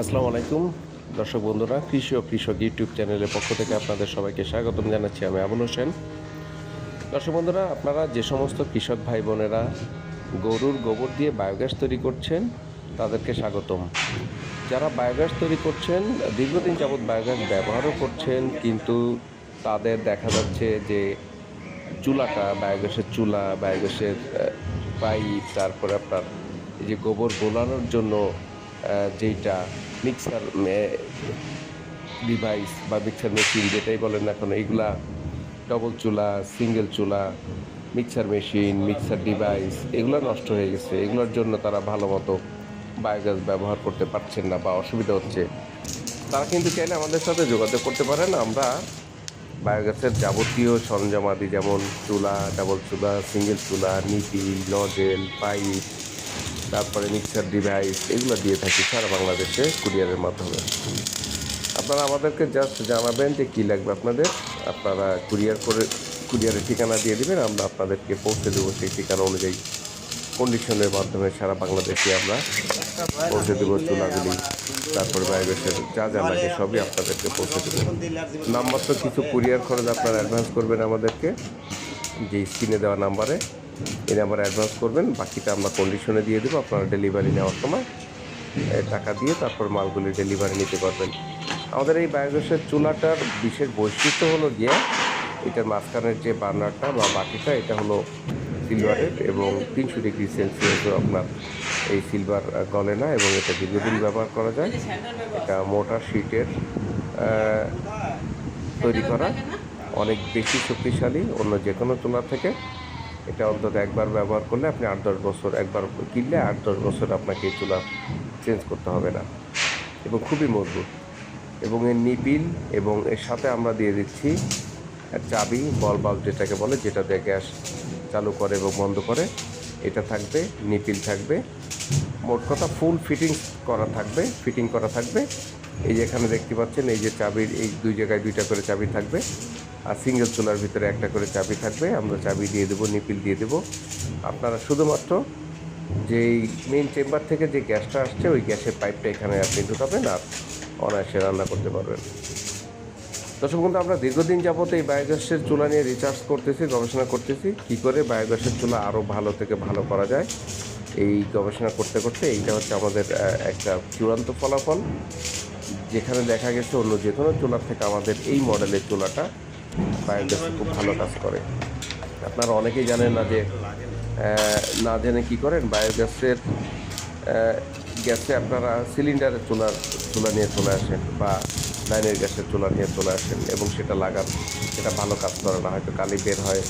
আসসালামু আলাইকুম। দর্শক বন্ধুরা, কৃষি ও কৃষক ইউটিউব চ্যানেলের পক্ষ থেকে আপনাদের সবাইকে স্বাগতম জানাচ্ছি আমি আবুল হোসেন। দর্শক বন্ধুরা, আপনারা যে সমস্ত কৃষক ভাই বোনেরা গরুর গোবর দিয়ে বায়োগ্যাস তৈরি করছেন, তাদেরকে স্বাগতম। যারা বায়োগ্যাস তৈরি করছেন, দীর্ঘদিন যাবৎ বায়োগ্যাস ব্যবহারও করছেন, কিন্তু তাদের দেখা যাচ্ছে যে চুলাটা, বায়োগ্যাসের চুলা, বায়োগ্যাসের পাইপ, তারপরে আপনার এই যে গোবর গোলানোর জন্য যেইটা মিক্সার ডিভাইস বা মিক্সার মেশিন যেটাই বলেন না এখন এইগুলা ডবল চুলা সিঙ্গেল চুলা মিক্সার মেশিন মিক্সার ডিভাইস এগুলো নষ্ট হয়ে গেছে। এগুলোর জন্য তারা ভালো মতো বায়োগ্যাস ব্যবহার করতে পারছেন না বা অসুবিধা হচ্ছে। তারা কিন্তু চাইলে আমাদের সাথে যোগাযোগ করতে পারেন। আমরা বায়োগ্যাসের যাবতীয় সরঞ্জামাদি যেমন চুলা ডাবল চুলা সিঙ্গেল চুলা নিপি নজেল পাইপ তারপরে মিক্সার ডিভাইস এগুলো দিয়ে থাকি সারা বাংলাদেশে কুরিয়ারের মাধ্যমে। আপনারা আমাদেরকে জাস্ট জানাবেন যে কী লাগবে আপনাদের। আপনারা কুরিয়ার করে, কুরিয়ারের ঠিকানা দিয়ে দিবেন, আমরা আপনাদেরকে পৌঁছে দেবো সেই ঠিকানা অনুযায়ী। কন্ডিশনের মাধ্যমে সারা বাংলাদেশে আমরা পৌঁছে দেবো চুলাগুলি তারপরে বায়োগ্যাসের যা যা লাগে সবই আপনাদেরকে পৌঁছে দেবো। তো কিছু কুরিয়ার খরচ আপনারা অ্যাডভান্স করবেন আমাদেরকে। যে স্ক্রিনে দেওয়া নাম্বারে। এই নাম্বারে অ্যাডভান্স করবেন, বাকিটা আমরা কন্ডিশনে দিয়ে দেবো। আপনারা ডেলিভারি নেওয়ার সময় টাকা দিয়ে তারপর মালগুলি ডেলিভারি নিতে পারবেন। আমাদের এই বায়োগ্যাসের চুলাটার বিশেষ বৈশিষ্ট্য হলো গিয়ে, এটার মাঝখানের যে বার্নারটা বা বাকিটা এটা হলো সিলভারের এবং তিনশো ডিগ্রি সেলসিয়াসও আপনার এই সিলভার গলে না এবং এটা দীর্ঘদিন ব্যবহার করা যায়। এটা মোটার শিটের তৈরি করা। অনেক বেশি শক্তিশালী অন্য যে কোনো চুলা থেকে। এটা অন্তত একবার ব্যবহার করলে আপনি আট দশ বছর একবার কিনলে আট দশ বছর আপনাকে এই চুলা চেঞ্জ করতে হবে না। এবং খুবই মজবুত। এবং এর নিপিল এবং এর সাথে আমরা দিয়ে দিচ্ছি চাবি, বল যেটাকে বলে, যেটা দিয়ে গ্যাস চালু করে এবং বন্ধ করে। এটা থাকবে, নিপিল থাকবে। মোট কথা ফুল ফিটিং করা থাকবে ফিটিং করা থাকবে। এই যে এখানে দেখতে পাচ্ছেন, এই যে চাবির, এই দুই জায়গায় দুইটা করে চাবি থাকবে। আর সিঙ্গেল চুলার ভিতরে একটা করে চাবি থাকবে, আমরা চাবি দিয়ে দেবো, নিপিল দিয়ে দেবো। আপনারা শুধুমাত্র যেই মেন চেম্বার থেকে যে গ্যাসটা আসছে, ওই গ্যাসের পাইপটা এখানে আপনি ঢুকাবেন আর অনায়াসে রান্না করতে পারবেন। দর্শক বন্ধু, আমরা দীর্ঘদিন যাবত এই বায়োগ্যাসের চুলা নিয়ে রিচার্জ করতেছি, গবেষণা করতেছি, কি করে বায়োগ্যাসের চুলা আরও ভালো থেকে ভালো করা যায়। এই গবেষণা করতে করতে এইটা হচ্ছে আমাদের একটা চূড়ান্ত ফলাফল। যেখানে দেখা গেছে অন্য যে কোনো চুলার থেকে আমাদের এই মডেলের চুলাটা বায়োগ্যাস খুব ভালো কাজ করে। আপনারা অনেকেই জানেন না যে না জেনে কি করেন, বায়োগ্যাসের গ্যাসে আপনারা সিলিন্ডারের চুলার চুলা নিয়ে চলে আসেন বা লাইনের গ্যাসের চুলা নিয়ে চলে আসেন এবং সেটা লাগান, সেটা ভালো কাজ করে না, হয়তো কালি বের হয়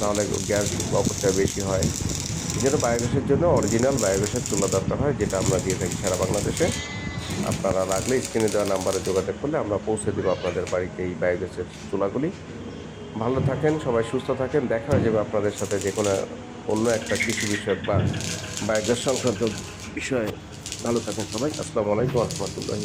নাহলে গ্যাস অপচয় বেশি হয়। যেটা বায়োগ্যাসের জন্য অরিজিনাল বায়োগ্যাসের চুলা দরকার হয়, যেটা আমরা দিয়ে থাকি সারা বাংলাদেশে, আপনারা লাগলে স্ক্রিনে দেওয়া নাম্বারে যোগাযোগ করলে আমরা পৌঁছে দেবো আপনাদের বাড়িতে এই বায়োগ্যাসের চুলাগুলি। ভালো থাকেন, সবাই সুস্থ থাকেন। দেখা হয়ে যাবে আপনাদের সাথে যে কোনো অন্য একটা কৃষি বিষয়ক বা বায়োগ্যাস সংক্রান্ত বিষয়ে। ভালো থাকেন সবাই। আসসালামু আলাইকুম রহমতুল্লাহি